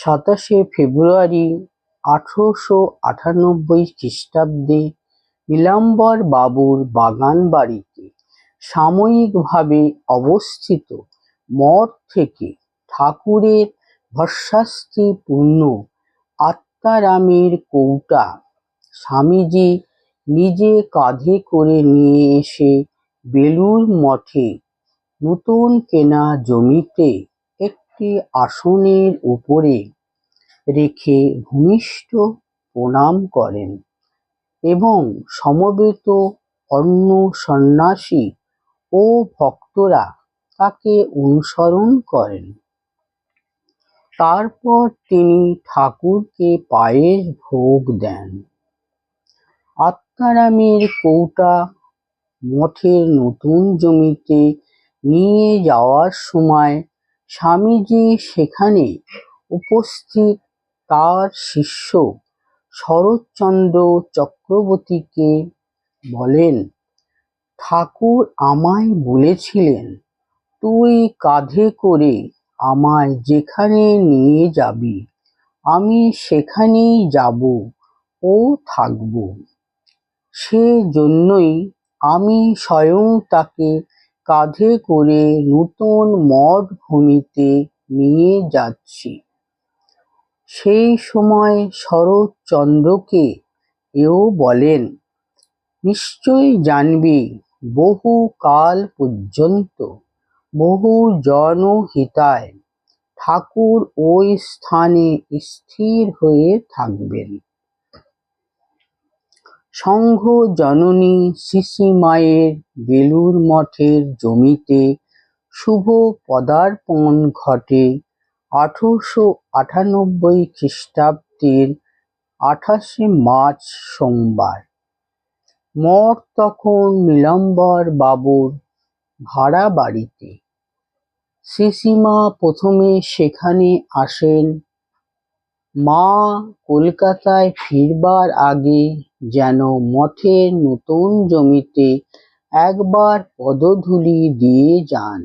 সাতাশে ফেব্রুয়ারি আঠারোশো আটানব্বই খ্রিস্টাব্দে নীলাম্বর বাবুর বাগান বাড়িতে সাময়িকভাবে অবস্থিত মঠ থেকে ঠাকুরের ভস্মাস্তিপূর্ণ আত্মারামের কৌটা স্বামীজি নিজে কাঁধে করে নিয়ে এসে বেলুর মঠে নতুন কেনা জমিতে একটি আসনের উপরে রেখে ভূমিষ্ঠ প্রণাম করেন এবং সমবেত অন্য সন্ন্যাসী ও ভক্তরা তাকে অনুসরণ করেন। তারপর তিনি ঠাকুরকে পায়েস ভোগ দেন। আত্মারামের কৌটা মঠের নতুন জমিতে নিয়ে যাওয়ার সময় স্বামীজি সেখানে উপস্থিত তার শিষ্য শরৎচন্দ্র চক্রবর্তীকে বলেন, ঠাকুর আমায় বলেছিলেন, তুই কাঁধে করে আমায় যেখানে নিয়ে যাবি, আমি সেখানেই যাব ও থাকব। সে জন্যই আমি স্বয়ং তাকে কাঁধে করে নূতন মঠ ভূমিতে নিয়ে যাচ্ছি। সেই সময় শরৎচন্দ্রকে এও বলেন, নিশ্চয় জানবি, বহু কাল পর্যন্ত বহু জনহিতায় ঠাকুর ওই স্থানে স্থির হয়ে থাকবেন। সংঘ জননী শিশি সিসিমায়ের বেলুর মঠের জমিতে শুভ পদার্পণ ঘটে আঠারোশো আটানব্বই খ্রিস্টাব্দের আঠাশে মার্চ সোমবার। মঠ তখন নীলাম্বর বাবুর ভাড়া বাড়িতে। সিসিমা প্রথমে সেখানে আসেন। মা কলকাতায় ফিরবার আগে যেন মঠের নতুন জমিতে একবার পদধূলি দিয়ে যান।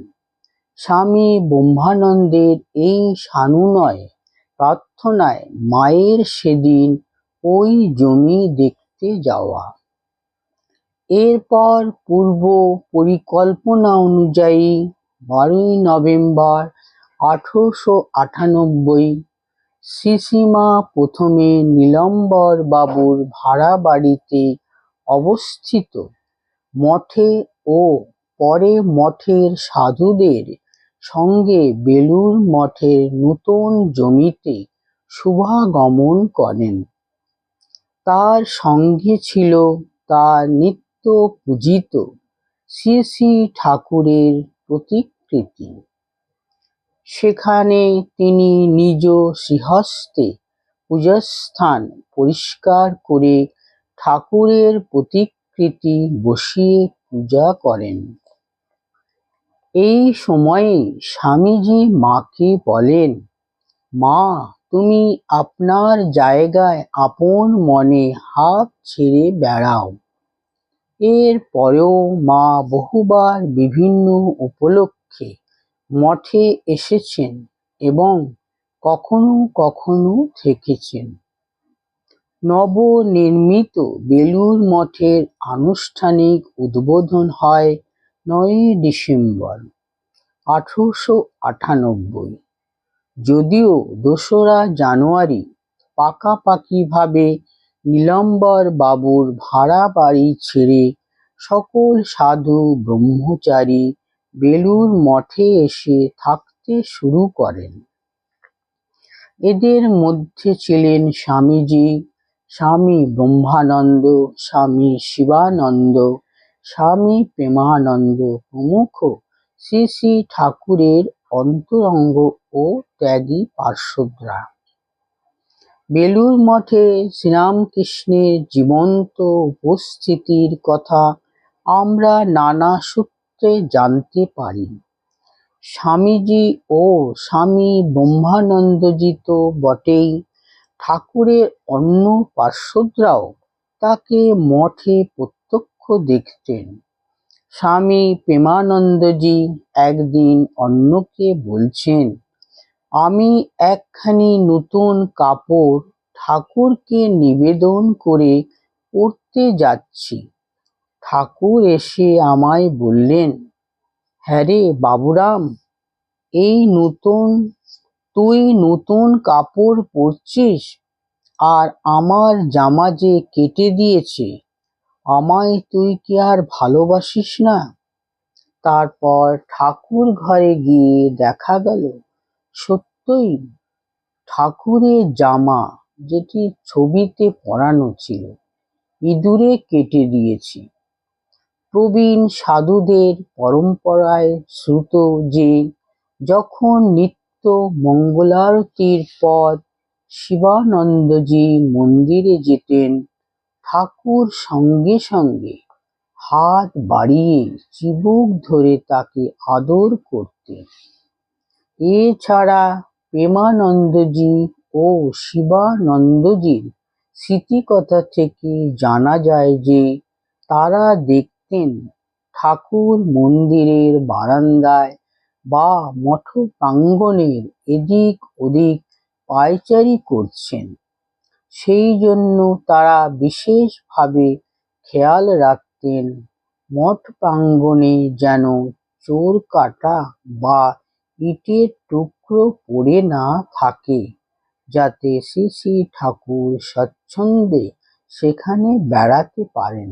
স্বামী ব্রহ্মানন্দের এই সানুনয় প্রার্থনায় মায়ের সেদিন ওই জমি দেখতে যাওয়া। এরপর পূর্ব পরিকল্পনা অনুযায়ী বারোই নভেম্বর আঠারোশো আটানব্বই সিসিমা প্রথমে নীলম্বর বাবুর ভাড়া বাড়িতে অবস্থিত। মঠে ও পরে মঠের সাধুদের সঙ্গে বেলুর মঠের নূতন জমিতে শুভাগমন করেন। তার সঙ্গে ছিল, তার নিত্য পূজিত শ্রী শ্রী ঠাকুরের প্রতিকৃতি। সেখানে তিনি নিজ শ্রীহস্তে পূজাস্থান পরিষ্কার করে ঠাকুরের প্রতিকৃতি বসিয়ে পূজা করেন। এই সময়ে স্বামীজি মাকে বলেন, মা, তুমি আপনার জায়গায় আপন মনে হাত ছেড়ে বেড়াও। এর পরেও মা বহুবার বিভিন্ন উপলক্ষে মঠে এসেছেন এবং কখনো কখনো থেকেছেন। নবনির্মিত বেলুর মঠের আনুষ্ঠানিক উদ্বোধন হয় নয়ই ডিসেম্বর আঠারোশো আটানব্বই। যদিও দোসরা জানুয়ারি পাকাপাকিভাবে নীলম্বর বাবুর ভাড়া বাড়ি ছেড়ে সকল সাধু ব্রহ্মচারী বেলুর মঠে এসে থাকতে শুরু করেন। এদের মধ্যে ছিলেন স্বামীজি, স্বামী ব্রহ্মানন্দ, স্বামী শিবানন্দ, স্বামী প্রেমানন্দ প্রমুখ শ্রী শ্রী ঠাকুরের অন্তরঙ্গ ও ত্যাগী পার্শ্বদরা। বেলুর মঠে শ্রীরামকৃষ্ণের জীবন্ত উপস্থিতির কথা আমরা নানা সূত্রে জানতে পারি। স্বামীজি ও স্বামী ব্রহ্মানন্দজি তো বটেই ঠাকুরের অন্য পার্শ্বদরাও তাকে মঠে প্রত্যক্ষ দেখতেন। স্বামী প্রেমানন্দজি একদিন অন্যকে বলছেন, আমি একখানি নতুন কাপড় ঠাকুরকে নিবেদন করে পরতে যাচ্ছি। ঠাকুর এসে আমায় বললেন হ্যারে বাবুরাম, এই নতুন, তুই নতুন কাপড় পরছিস আর আমার জামা যে কেটে দিয়েছে, আমায় তুই কি আর ভালোবাসিস না? তারপর ঠাকুর ঘরে গিয়ে দেখা গেল, সত্যই ঠাকুরের জামা যেটি ছবিতে পরানো ছিল, ইঁদুরে কেটে দিয়েছে। প্রবীণ সাধুদের পরম্পরায় শ্রুত যে, যখন নিত্য মঙ্গলারতির পর শিবানন্দজি মন্দিরে যেতেন, ঠাকুর সঙ্গে সঙ্গে হাত বাড়িয়ে চিবুক ধরে তাকে আদর করতেন। এছাড়া প্রেমানন্দজি ও শিবানন্দজির স্মৃতিকথা থেকে জানা যায় যে, তারা দেখতেন ঠাকুর মন্দিরের বারান্দায় বা মঠ প্রাঙ্গণের এদিক ওদিক পায়চারি করছেন। সেই জন্য তারা বিশেষভাবে খেয়াল রাখতেন মঠ প্রাঙ্গণে যেন চোর কাটা বা ইটের টুকরো পড়ে না থাকে, যাতে শ্রী শ্রী ঠাকুর স্বচ্ছন্দে সেখানে বেড়াতে পারেন।